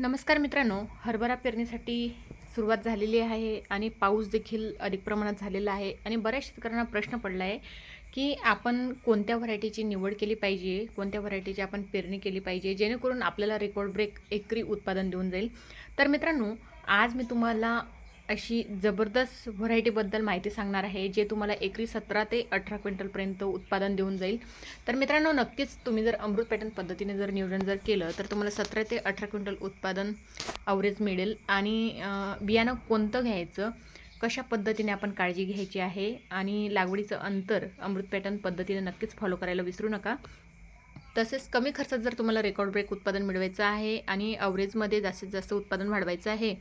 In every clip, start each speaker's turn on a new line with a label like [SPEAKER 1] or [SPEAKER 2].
[SPEAKER 1] नमस्कार मित्रांनो हरभरा पेरणीसाठी सुरुवात झालेली आहे आणि पाऊस देखील अधिक प्रमाणात झालेला आहे आणि बऱ्याच शेतकऱ्यांना प्रश्न पडला आहे की आपण कोणत्या व्हरायटीची निवड केली पाहिजे कोणत्या व्हरायटीची आपण पेरणी केली पाहिजे जेणेकरून आपल्याला रेकॉर्ड ब्रेक एकरी उत्पादन देऊन जाईल. तर मित्रांनो आज मी तुम्हाला अशी जबरदस्त व्हरायटीबद्दल माहिती सांगणार आहे जे तुम्हाला एकरी सतरा ते अठरा क्विंटलपर्यंत उत्पादन देऊन जाईल. तर मित्रांनो नक्कीच तुम्ही जर अमृत पॅटर्न पद्धतीने जर नियोजन जर केलं तर तुम्हाला सतरा ते अठरा क्विंटल उत्पादन अवरेज मिळेल. आणि बियाणं कोणतं घ्यायचं कशा पद्धतीने आपण काळजी घ्यायची आहे आणि लागवडीचं अंतर अमृत पॅटर्न पद्धतीने नक्कीच फॉलो करायला विसरू नका. तसेच कमी खर्चात जर तुम्हाला रेकॉर्ड ब्रेक उत्पादन मिळवायचं आहे आणि अवरेजमध्ये जास्तीत जास्त उत्पादन वाढवायचं आहे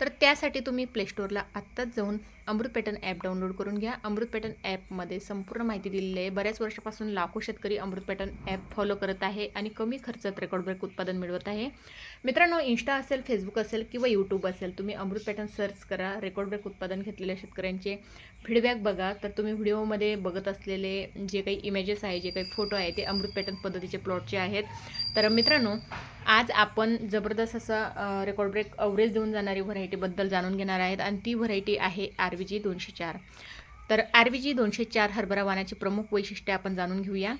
[SPEAKER 1] तर त्यासाठी तुम्ही प्लेस्टोरला आत्ताच जाऊन अमृत पॅटर्न ॲप डाउनलोड करून घ्या. अमृत पॅटर्न ॲपमध्ये संपूर्ण माहिती दिलेली आहे. बऱ्याच वर्षापासून लाखो शेतकरी अमृत पॅटर्न ॲप फॉलो करत आहे आणि कमी खर्चात रेकॉर्ड ब्रेक उत्पादन मिळवत आहे. मित्रांनो इंस्टा असेल फेसबुक असेल किंवा यूट्यूब असेल तुम्ही अमृत पॅटर्न सर्च करा. रेकॉर्ड ब्रेक उत्पादन घेतलेल्या शेतकऱ्यांचे फीडबॅक बघा. तर तुम्ही व्हिडिओमध्ये बघत असलेले जे काही इमेजेस आहे जे काही फोटो आहे ते अमृत पॅटर्न पद्धतीचे प्लॉटचे आहेत. तर मित्रांनो आज आपण जबरदस्त असा रेकॉर्ड ब्रेक अवरेज देऊन जाणारी व्हरायटीबद्दल जाणून घेणार आहेत आणि ती व्हरायटी आहे आर व्ही जी दोनशे चार. तर आर व्ही जी दोनशे चार हरभरा वाणाची प्रमुख वैशिष्ट्ये आपण जाणून घेऊया.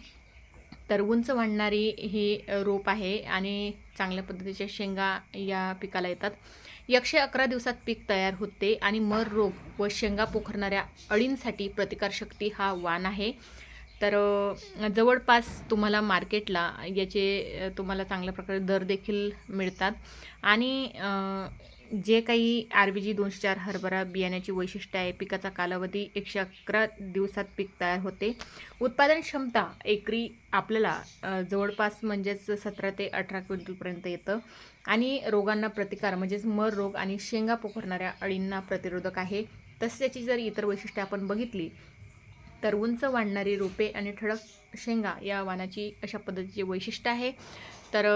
[SPEAKER 1] तर उंच वाढणारी ही रोप आहे आणि चांगल्या पद्धतीच्या शेंगा या पिकाला येतात. एकशे अकरा दिवसात पीक तयार होते आणि मर रोग व शेंगा पोखरणाऱ्या अळींसाठी प्रतिकारशक्ती हा वाण आहे. तर जवळपास तुम्हाला मार्केटला याचे तुम्हाला चांगल्या प्रकारे दर देखील मिळतात. आणि जे काही आर बी जी दोनशे चार हरभरा बियाण्याची वैशिष्ट्य आहे पिकाचा कालावधी एकशे अकरा दिवसात पीक तयार होते. उत्पादन क्षमता एकरी आपल्याला जवळपास म्हणजेच सतरा ते अठरा क्विंटलपर्यंत येतं. आणि रोगांना प्रतिकार म्हणजेच मर रोग आणि शेंगा पोखरणाऱ्या अळींना प्रतिरोधक आहे. तसेच त्याची जर इतर वैशिष्ट्ये आपण बघितली तर उंच वाढणारी रोपे आणि ठळक शेंगा या वाणाची अशा पद्धतीचे वैशिष्ट्य आहे. तर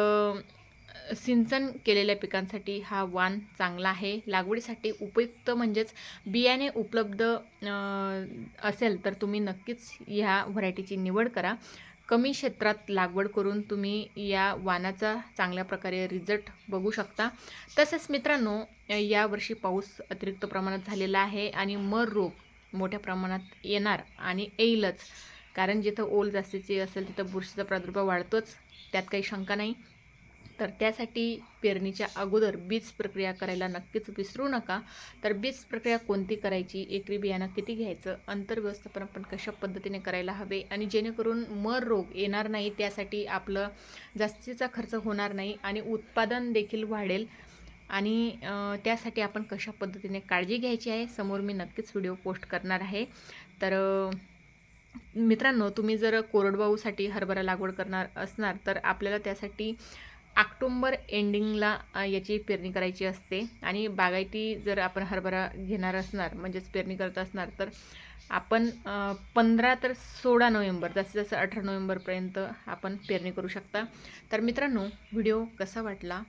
[SPEAKER 1] सिंचन केलेल्या पिकांसाठी हा वाण चांगला आहे. लागवडीसाठी उपयुक्त म्हणजेच बियाणे उपलब्ध असेल तर तुम्ही नक्कीच ह्या व्हरायटीची निवड करा. कमी क्षेत्रात लागवड करून तुम्ही या वाणाचा चांगल्या प्रकारे रिझल्ट बघू शकता. तसेच मित्रांनो यावर्षी पाऊस अतिरिक्त प्रमाणात झालेला आहे आणि मर रोग मोठ्या प्रमाणात येणार आणि येईलच. कारण जिथं ओल जास्तीची असेल तिथं बुरशीचा प्रादुर्भाव वाढतोच. त्यात काही शंका नाही. तर त्यासाठी पेरणीच्या अगोदर बीज प्रक्रिया करायला नक्कीच विसरू नका. तर बीज प्रक्रिया कोणती करायची एकरी बियाणं किती घ्यायचं अंतर व्यवस्थापन आपण कशा पद्धतीने करायला हवे आणि जेणेकरून मर रोग येणार नाही त्यासाठी आपलं जास्तीचा खर्च होणार नाही आणि उत्पादन देखील वाढेल. आणि त्यासाठी आपण कशा पद्धतीने काळजी घ्यायची आहे समोर मी नक्कीच व्हिडिओ पोस्ट करणार आहे. तर मित्रांनो तुम्ही जर कोरडवाहूसाठी हरभरा लागवड करणार असणार तर आपल्याला त्यासाठी ऑक्टोंबर एंडिंगला याची पेरणी करायची असते. आणि बागायती जर आपण हरभरा घेणार असणार म्हणजेच पेरणी करत असणार तर आपण पंधरा तर सोळा नोव्हेंबर जास्तीत जास्त अठरा नोव्हेंबरपर्यंत आपण पेरणी करू शकता. तर मित्रांनो व्हिडिओ कसा वाटला?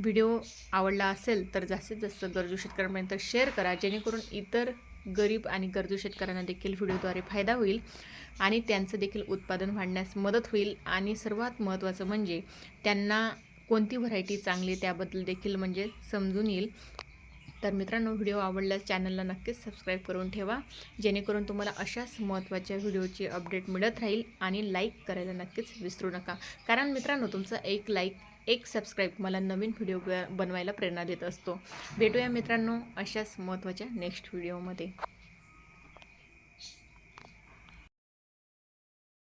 [SPEAKER 1] व्हिडिओ आवडला असेल तर जास्तीत जास्त गरजू शेतकऱ्यांपर्यंत शेअर करा. जेणेकरून इतर गरीब आणि गरजू शेतकऱ्यांना देखील व्हिडिओद्वारे फायदा होईल आणि त्यांचं देखील उत्पादन वाढण्यास मदत होईल. आणि सर्वात महत्त्वाचं म्हणजे त्यांना कोणती व्हरायटी चांगली त्याबद्दल देखील म्हणजे समजून येईल. तर मित्रांनो व्हिडिओ आवडल्यास चॅनलला नक्कीच सबस्क्राईब करून ठेवा. जेणेकरून तुम्हाला अशाच महत्त्वाच्या व्हिडिओची अपडेट मिळत राहील आणि लाईक करायला नक्कीच विसरू नका. कारण मित्रांनो तुमचा एक लाईक एक सबस्क्राईब मला नवीन व्हिडिओ बनवायला प्रेरणा देत असतो. भेटूया मित्रांनो अशाच महत्त्वाच्या नेक्स्ट व्हिडिओमध्ये